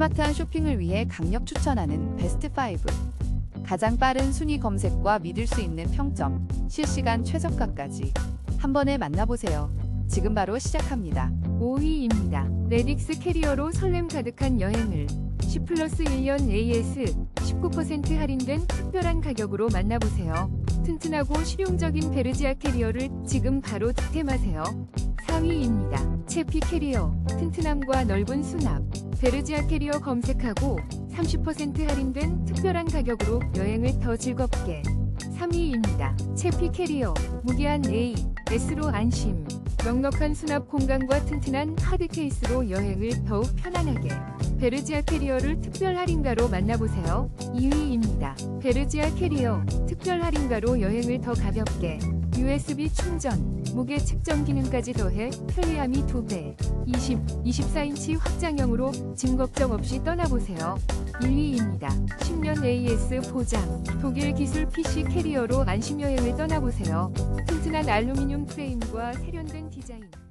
스마트한 쇼핑을 위해 강력 추천하는 베스트 5. 가장 빠른 순위 검색과 믿을 수 있는 평점, 실시간 최저가까지 한 번에 만나보세요. 지금 바로 시작합니다. 5위입니다. 레딕스 캐리어로 설렘 가득한 여행을 10 플러스 1년 AS 19% 할인된 특별한 가격으로 만나보세요. 튼튼하고 실용적인 베르지아 캐리어를 지금 바로 득템하세요. 4위입니다. 채피 캐리어, 튼튼함과 넓은 수납. 베르지아 캐리어 검색하고 30% 할인된 특별한 가격으로 여행을 더 즐겁게. 3위입니다. 채피 캐리어, 무게한 A, S로 안심. 넉넉한 수납 공간과 튼튼한 하드 케이스로 여행을 더욱 편안하게. 베르지아 캐리어를 특별 할인가로 만나보세요. 2위입니다. 베르지아 캐리어 특별 할인가로 여행을 더 가볍게. USB 충전, 무게 측정 기능까지 더해 편리함이 2배. 20, 24인치 확장형으로 짐 걱정 없이 떠나보세요. 1위입니다. 10년 AS 보장, 독일 기술 PC 캐리어로 안심 여행을 떠나보세요. 튼튼한 알루미늄 프레임과 세련된 디자인.